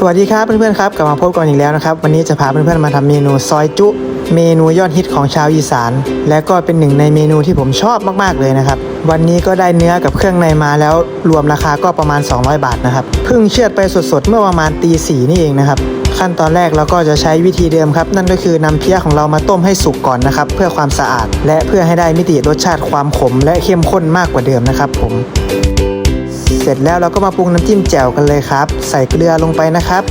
สวัสดีครับเพื่อนๆครับกลับมาพบกันอีกแล้วนะครับ วันนี้จะพาเพื่อนๆมาทำเมนูซอยจุ เมนูยอดฮิตของชาวอีสาน และก็เป็นหนึ่งในเมนูที่ผมชอบมากๆเลยนะครับ วันนี้ก็ได้เนื้อกับเครื่องในมาแล้วรวมราคาก็ประมาณ 200 บาทนะครับเพิ่งเชือดไปสดๆเมื่อประมาณตีสี่นี่เองนะครับ ขั้นตอนแรกเราก็จะใช้วิธีเดิมครับ นั่นก็คือนำเพี้ยของเรามาต้มให้สุกก่อนนะครับ เพื่อความสะอาด และเพื่อให้ได้มิติรสชาติความขม และเข้มข้นมากกว่าเดิมนะครับผม เสร็จแล้วเราก็มาปรุงน้ำจิ้มแจ่วกันเลยครับ ใส่เกลือลงไปนะครับ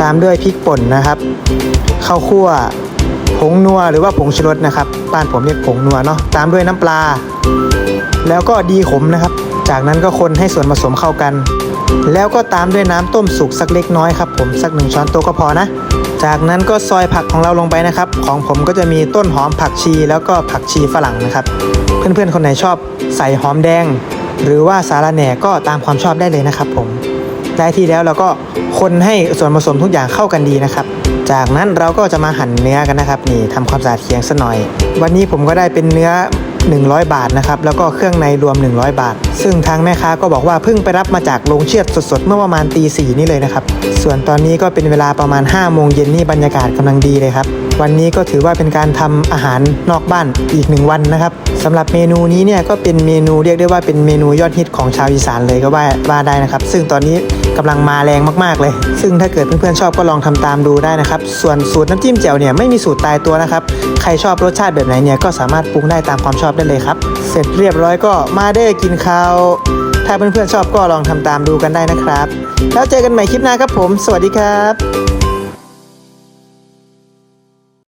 ตามด้วยพริกป่นนะครับข้าวคั่วผงนัวหรือว่าผงชูรสนะครับบ้านผมเรียกผงนัวเนาะตามด้วยน้ำปลา แล้วก็ดีขมนะครับ จากนั้นก็คนให้ส่วนผสมเข้ากัน แล้วก็ตามด้วยน้ำต้มสุกสักเล็กน้อยครับผมสักหนึ่งช้อนโต๊ะก็พอนะ จากนั้นก็ซอยผักของเราลงไปนะครับ ของผมก็จะมีต้นหอมผักชีแล้วก็ผักชีฝรั่งนะครับ เพื่อนๆคนไหนชอบใส่หอมแดง หรือว่าสาระแหน่ก็ตามความชอบได้เลยนะครับผมได้ที่แล้วเราก็คนให้ส่วนผสมทุกอย่างเข้ากันดีนะครับ จากนั้นเราก็จะมาหั่นเนื้อกันนะครับนี่ทำความสะอาดเคียงสัหน่อย วันนี้ผมก็ได้เป็นเนื้อ 100 บาทนะครับแล้วก็เครื่องในรวม 100 บาท ซึ่งทางแม่ค้าก็บอกว่าเพิ่งไปรับมาจากโรงเชือดสดๆ เมื่อประมาณตีสี่นี่เลยนะครับ ส่วนตอนนี้ก็เป็นเวลาประมาณ5โมงเย็นนี่บรรยากาศกำลังดีเลยครับวันนี้ก็ถือว่าเป็นการทำอาหารนอกบ้านอีกหนึ่งวันนะครับสำหรับเมนูนี้เนี่ยก็เป็นเมนูเรียกได้ว่าเป็นเมนูยอดฮิตของชาวอีสานเลยก็ว่าว่าได้นะครับ ซึ่งตอนนี้กำลังมาแรงมากๆเลย ซึ่งถ้าเกิดเพื่อนๆชอบก็ลองทำตามดูได้นะครับ ส่วนสูตรน้ำจิ้มแจ่วเนี่ยไม่มีสูตรตายตัวนะครับ ใครชอบรสชาติแบบไหนเนี่ยก็สามารถปรุงได้ตามความชอบได้เลยครับ เสร็จเรียบร้อยก็มาเด้กินข้าว ถ้าเพื่อนๆชอบก็ลองทำตามดูกันได้นะครับ แล้วเจอกันใหม่คลิปหน้าครับผม สวัสดีครับ